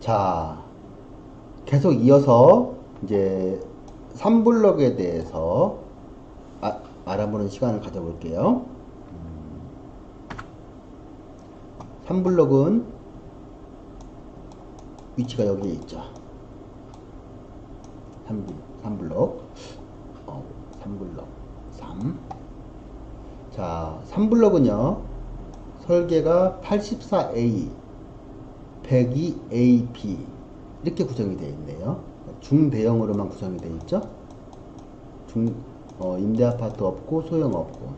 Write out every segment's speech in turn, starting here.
자, 계속 이어서 이제 3블럭에 대해서 아, 알아보는 시간을 가져볼게요. 3블럭은 위치가 여기에 있죠. 3, 3블럭. 어, 3블럭. 3. 자, 3블럭은요. 설계가 84A, 102AP 이렇게 구성이 되어 있네요. 중대형으로만 구성이 되어 있죠. 중, 어, 임대 아파트 없고 소형 없고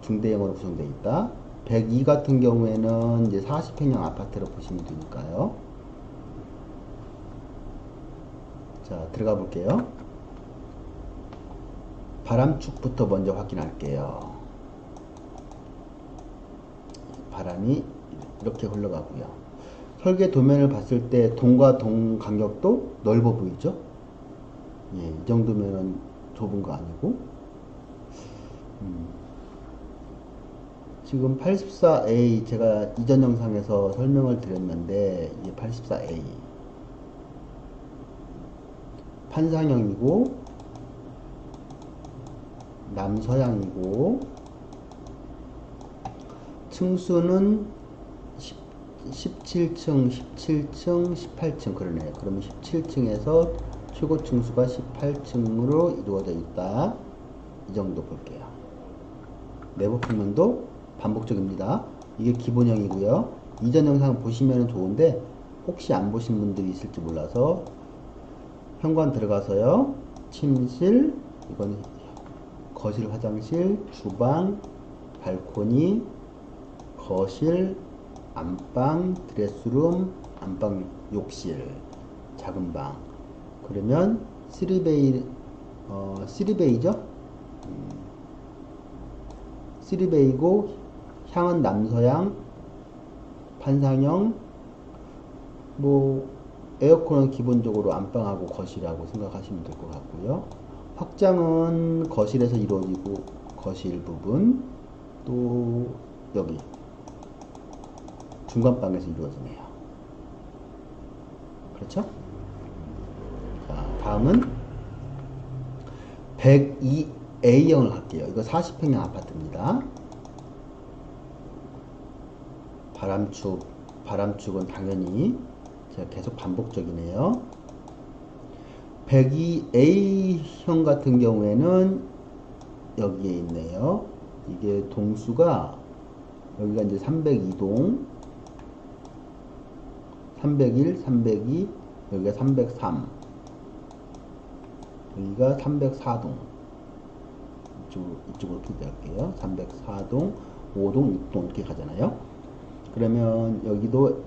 중대형으로 구성되어 있다. 102 같은 경우에는 이제 40평형 아파트로 보시면 되니까요. 자, 들어가 볼게요. 바람축부터 먼저 확인할게요. 바람이 이렇게 흘러가고요. 설계 도면을 봤을 때 동과 동 간격도 넓어 보이죠? 예, 이 정도면 좁은 거 아니고. 음. 지금 84A 제가 이전 영상에서 설명을 드렸는데 이게 84A 판상형이고 남서양이고 층수는 10, 17층, 17층, 18층 그러네요. 그러면 17층에서 최고 층 수가 18층으로 이루어져 있다. 이 정도 볼게요. 내부 평면도 반복적입니다. 이게 기본형이고요. 이전 영상 보시면 좋은데 혹시 안 보신 분들이 있을지 몰라서 현관 들어가서요. 침실, 이건 거실, 화장실, 주방, 발코니, 거실, 안방, 드레스룸, 안방, 욕실, 작은 방. 그러면 3베이, 어, 3베이죠? 음, 3베이고, 향은 남서양, 판상형, 뭐, 에어컨은 기본적으로 안방하고 거실하고 생각하시면 될 것 같고요. 확장은 거실에서 이루어지고, 거실 부분, 또, 여기, 중간방에서 이루어지네요. 그렇죠? 자, 다음은 102A형을 할게요. 이거 40평형 아파트입니다. 바람축, 바람축은 당연히 제가 계속 반복적이네요. 102A형 같은 경우에는 여기에 있네요. 이게 동수가 여기가 이제 302동 301, 302, 여기가 303 여기가 304동. 이쪽으로, 이쪽으로 기대할게요. 304동, 5동, 6동 이렇게 가잖아요. 그러면 여기도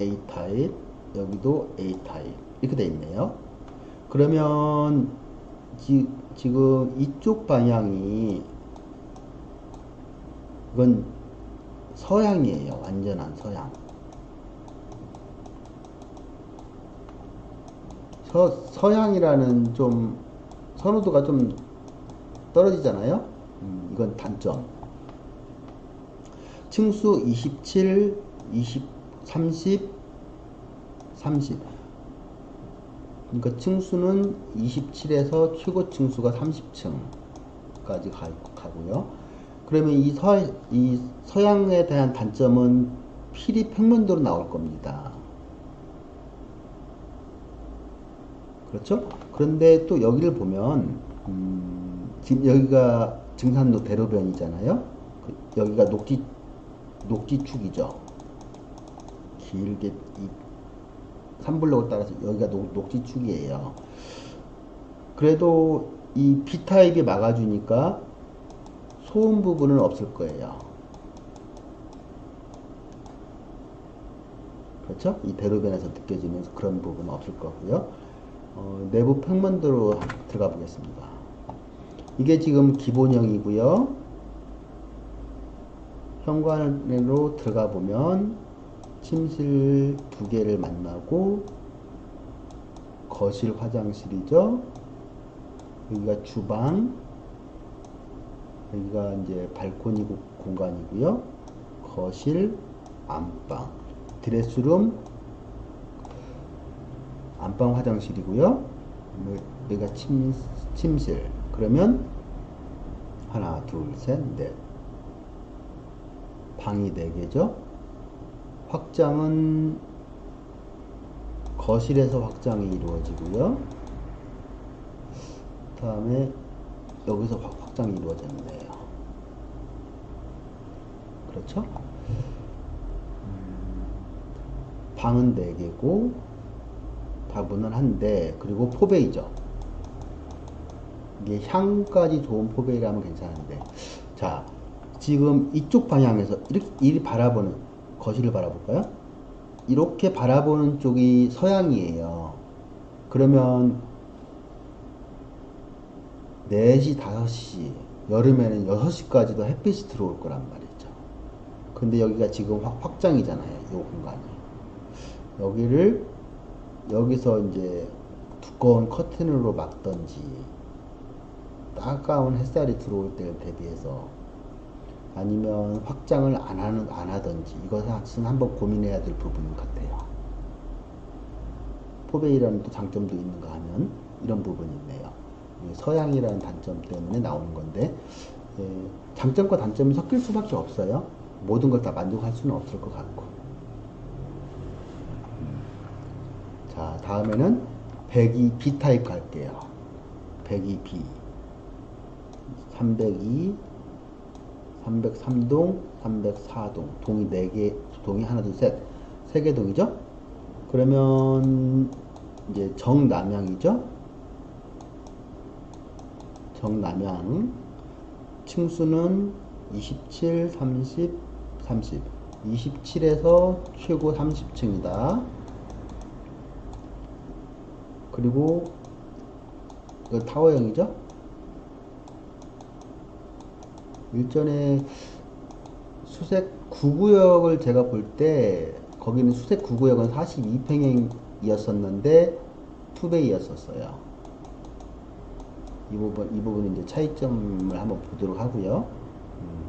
A타입 여기도 A타입. 이렇게 돼 있네요. 그러면 지, 지금 이쪽 방향이 이건 서양이에요. 완전한 서양. 서, 서양이라는 좀 선호도가 좀 떨어지잖아요. 음, 이건 단점. 층수 27, 20, 30, 30. 그러니까 층수는 27에서 최고 층수가 30층까지 가, 가고요. 그러면 이, 서, 이 서양에 대한 단점은 필히 평면도로 나올 겁니다. 그렇죠? 그런데 또 여기를 보면 음, 지금 여기가 증산로 대로변이잖아요. 그, 여기가 녹지 녹지축이죠. 길게 이 3블록을 따라서 여기가 녹, 녹지축이에요. 그래도 이 B타입이 막아주니까 소음 부분은 없을 거예요. 그렇죠? 이 대로변에서 느껴지는 그런 부분은 없을 거고요. 어, 내부 평면도로 들어가 보겠습니다. 이게 지금 기본형이고요. 현관으로 들어가 보면 침실 두 개를 만나고 거실 화장실이죠. 여기가 주방, 여기가 이제 발코니 공간이고요. 거실, 안방, 드레스룸, 안방 화장실이고요. 여기가 침, 침실. 그러면 하나, 둘, 셋, 넷. 방이 네 개죠. 확장은 거실에서 확장이 이루어지고요. 다음에 여기서 확- 확장이 이루어졌네요. 그렇죠? 음, 방은 4개고 다문은 한대 그리고 포베이죠. 이게 향까지 좋은 포베이라면 괜찮은데 자 지금 이쪽 방향에서 이렇게 이리 바라보는 거실을 바라볼까요? 이렇게 바라보는 쪽이 서양이에요. 그러면 4시, 5시, 여름에는 6시까지도 햇빛이 들어올 거란 말이죠. 근데 여기가 지금 확, 확장이잖아요. 이 공간이. 여기를 여기서 이제 두꺼운 커튼으로 막던지 따가운 햇살이 들어올 때를 대비해서 아니면 확장을 안 하는 안 하든지 이것은 한번 고민해야 될 부분 같아요. 포베이라는 또 장점도 있는가 하면 이런 부분이 있네요. 이 서양이라는 단점 때문에 나오는 건데 예, 장점과 단점이 섞일 수밖에 없어요. 모든 걸 다 만족할 수는 없을 것 같고. 자 다음에는 102 B 타입 갈게요. 102 B 302 303동, 304동, 동이 4개, 동이 하나, 둘, 셋, 3개 동이죠? 그러면 이제 정남향이죠? 정남향 층수는 27, 30, 30 27에서 최고 30층이다 그리고 그 타워형이죠? 일전에 수색 9구역을 제가 볼 때 거기는 수색 9구역은 42평형이었었는데 투베이였었어요. 이 부분 이 부분은 이제 차이점을 한번 보도록 하고요. 음.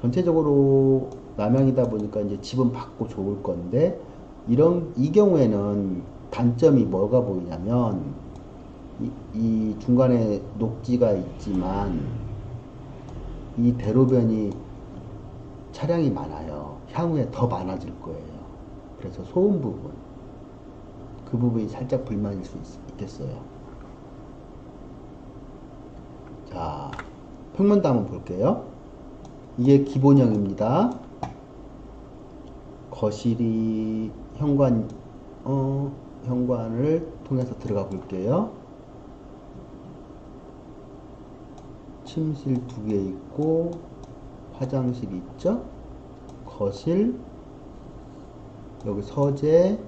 전체적으로 남양이다 보니까 이제 집은 받고 좋을 건데 이런 이 경우에는 단점이 뭐가 보이냐면 이, 이 중간에 녹지가 있지만 이 대로변이 차량이 많아요. 향후에 더 많아질 거예요. 그래서 소음 부분 그 부분이 살짝 불만일 수 있, 있겠어요. 자, 평면도 한번 볼게요. 이게 기본형입니다. 거실이 현관, 어, 현관을 통해서 들어가 볼게요. 침실 두 개 있고, 화장실 있죠? 거실, 여기 서재,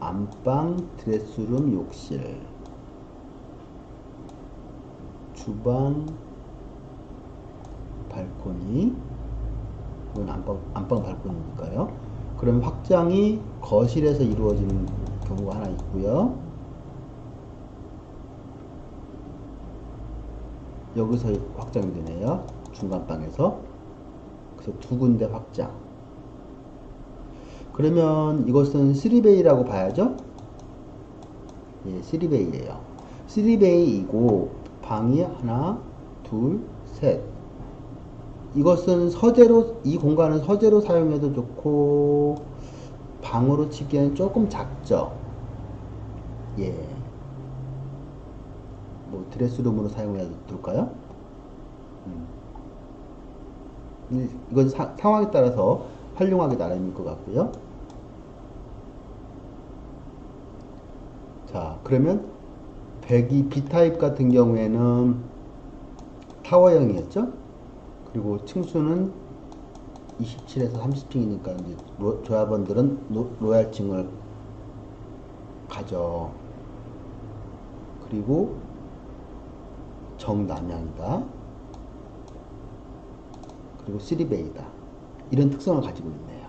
안방, 드레스룸, 욕실, 주방, 발코니, 이건 안방, 안방 발코니니까요. 그럼 확장이 거실에서 이루어지는 경우가 하나 있고요. 여기서 확장이 되네요. 중간방에서. 그래서 두 군데 확장. 그러면 이것은 3베이라고 봐야죠? 예, 3베이예요. 3베이이고 방이 하나, 둘, 셋. 이것은 서재로 이 공간은 서재로 사용해도 좋고 방으로 치기에는 조금 작죠. 예. 뭐 드레스룸으로 사용해도 될까요? 음. 이- 이건 사- 상황에 따라서 활용하기 나름일 것 같고요. 자, 그러면 102 B타입 같은 경우에는 타워형이었죠? 그리고 층수는 27에서 30층이니까 이제 로- 조합원들은 로, 로얄층을 가져. 그리고 정남향이다. 그리고 쓰리베이다. 이런 특성을 가지고 있네요.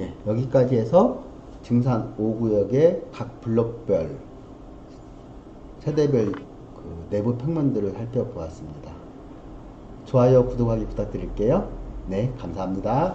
예, 여기까지 해서 증산 5구역의 각 블록별 세대별 그 내부 평면들을 살펴보았습니다. 좋아요, 구독하기 부탁드릴게요. 네, 감사합니다.